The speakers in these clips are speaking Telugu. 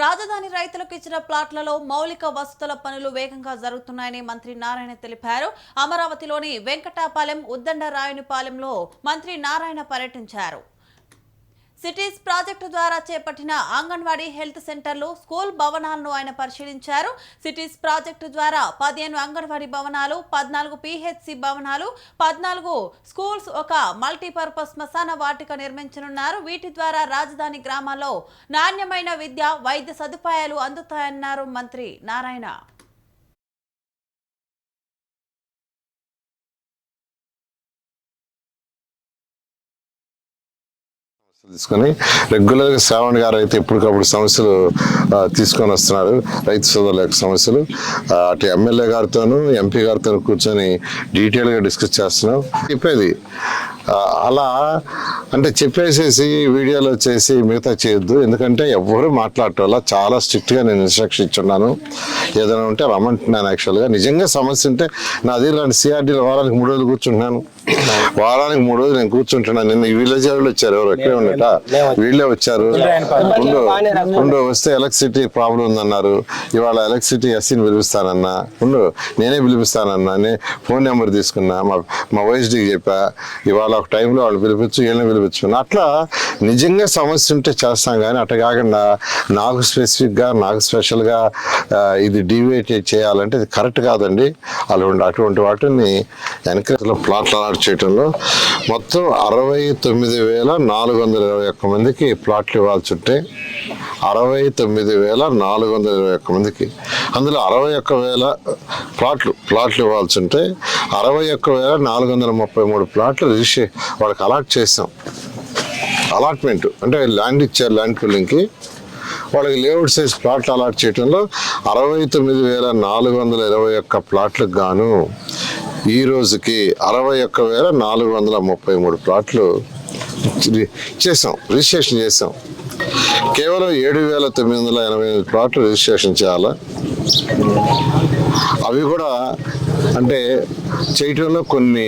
రాజధాని రైతులకు ఇచ్చిన ప్లాట్లలో మౌలిక వసతుల పనులు వేగంగా జరుగుతున్నాయని మంత్రి నారాయణ తెలిపారు. అమరావతిలోని వెంకటాపాలెం ఉద్దండరాయునిపాలెంలో మంత్రి నారాయణ పర్యటించారు. సిటీస్ ప్రాజెక్టు ద్వారా చేపట్టిన అంగన్వాడీ హెల్త్ సెంటర్లు స్కూల్ భవనాలను ఆయన పరిశీలించారు. సిటీస్ ప్రాజెక్టు ద్వారా పదిహేను అంగన్వాడీ భవనాలు పద్నాలుగు పిహెచ్సి భవనాలు పద్నాలుగు స్కూల్స్ ఒక మల్టీపర్పస్ శ్మశాన వాటిక నిర్మించనున్నారు. వీటి ద్వారా రాజధాని గ్రామాల్లో నాణ్యమైన విద్య వైద్య సదుపాయాలు అందుతాయన్నారు మంత్రి నారాయణ. తీసుకొని రెగ్యులర్గా శ్రావణ్ గారు అయితే ఎప్పటికప్పుడు సమస్యలు తీసుకొని వస్తున్నారు. రైతు సోదరుల యొక్క సమస్యలు. అటు ఎమ్మెల్యే గారితోనూ ఎంపీ గారితో కూర్చొని డీటెయిల్గా డిస్కస్ చేస్తున్నాం. చెప్పేది అలా అంటే చెప్పేసేసి వీడియోలో వచ్చేసి మిగతా చేయొద్దు. ఎందుకంటే ఎవ్వరూ మాట్లాడటం చాలా స్ట్రిక్ట్గా నేను ఇన్స్ట్రక్షన్ ఇచ్చున్నాను. ఏదైనా ఉంటే రమ్మంటున్నాను యాక్చువల్గా నిజంగా సమస్య ఉంటే నా దగ్గర సిఆర్డీలో వారానికి మూడు రోజులు కూర్చుంటున్నాను. వారానికి మూడు రోజులు నేను కూర్చుంటున్నాను. నిన్న ఈ విలేజ్ వాళ్ళు వచ్చారు. ఎవరు ఎక్కడే ఉన్నట వీళ్ళే వచ్చారు. ఉండు ఉండు వస్తే ఎలక్ట్రిసిటీ ప్రాబ్లం ఉందన్నారు. ఇవాళ ఎలక్ట్రిసిటీ ఎస్సీని పిలిపిస్తానన్నా. ఉండు నేనే పిలిపిస్తానన్నా. ఫోన్ నెంబర్ తీసుకున్నా. మా మా వైఎస్డీకి చెప్పా. ఇవాళ ఒక టైంలో వాళ్ళు పిలిపించు వీళ్ళని పిలిపించుకున్నా అట్లా నిజంగా సమస్య ఉంటే చేస్తాం కానీ అట్ట కాకుండా నాకు స్పెసిఫిక్గా నాకు స్పెషల్గా ఇది డివేట్ చేయాలంటే ఇది కరెక్ట్ కాదండి. అటువంటి అటువంటి వాటిని వెనకలో ప్లాట్లు అలాట్ చేయడంలో మొత్తం అరవై తొమ్మిది వేల నాలుగు వందల ఇరవై ఒక్క మందికి ప్లాట్లు ఇవ్వాల్సి ఉంటే అరవై తొమ్మిది వేల నాలుగు వందల ఇరవై ఒక్క మందికి అందులో అరవై ఒక్క వేల ప్లాట్లు ప్లాట్లు ఇవ్వాల్సి ఉంటే అరవై ఒక్క వేల నాలుగు వందల ముప్పై మూడు ప్లాట్లు రిజిస్ట్రే వాళ్ళకి అలాట్ చేసాం. అలాట్మెంట్ అంటే ల్యాండ్ ఇచ్చారు ల్యాండ్ పుల్లింగ్కి వాళ్ళకి లేఅవుట్ సైజ్ ప్లాట్లు అలాట్ చేయడంలో అరవై తొమ్మిది వేల నాలుగు వందల ఇరవై ఒక్క ప్లాట్లకు గాను ఈ రోజుకి అరవై ఒక్క వేల నాలుగు వందల ముప్పై మూడు ప్లాట్లు చేసాం రిజిస్ట్రేషన్ చేసాం కేవలం ఏడు వేల తొమ్మిది వందల ఎనభై ఎనిమిది ప్లాట్లు రిజిస్ట్రేషన్ చేయాలా? అవి కూడా అంటే చేయటంలో కొన్ని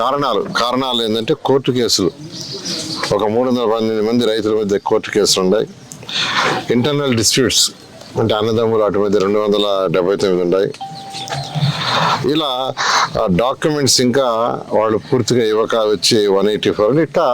కారణాలు. కారణాలు ఏంటంటే కోర్టు కేసులు. ఒక మూడు వందల పన్నెండు మంది రైతుల మధ్య కోర్టు కేసులు ఉన్నాయి. ఇంటర్నల్ డిస్ప్యూట్స్ అంటే అన్నదమ్ములు అటు మధ్య రెండు వందల డెబ్బై తొమ్మిది ఉన్నాయి. ఇలా డాక్యుమెంట్స్ ఇంకా వాళ్ళు పూర్తిగా ఇవ్వక వచ్చి వన్ ఎయిటీ ఫోర్ ఇట్లా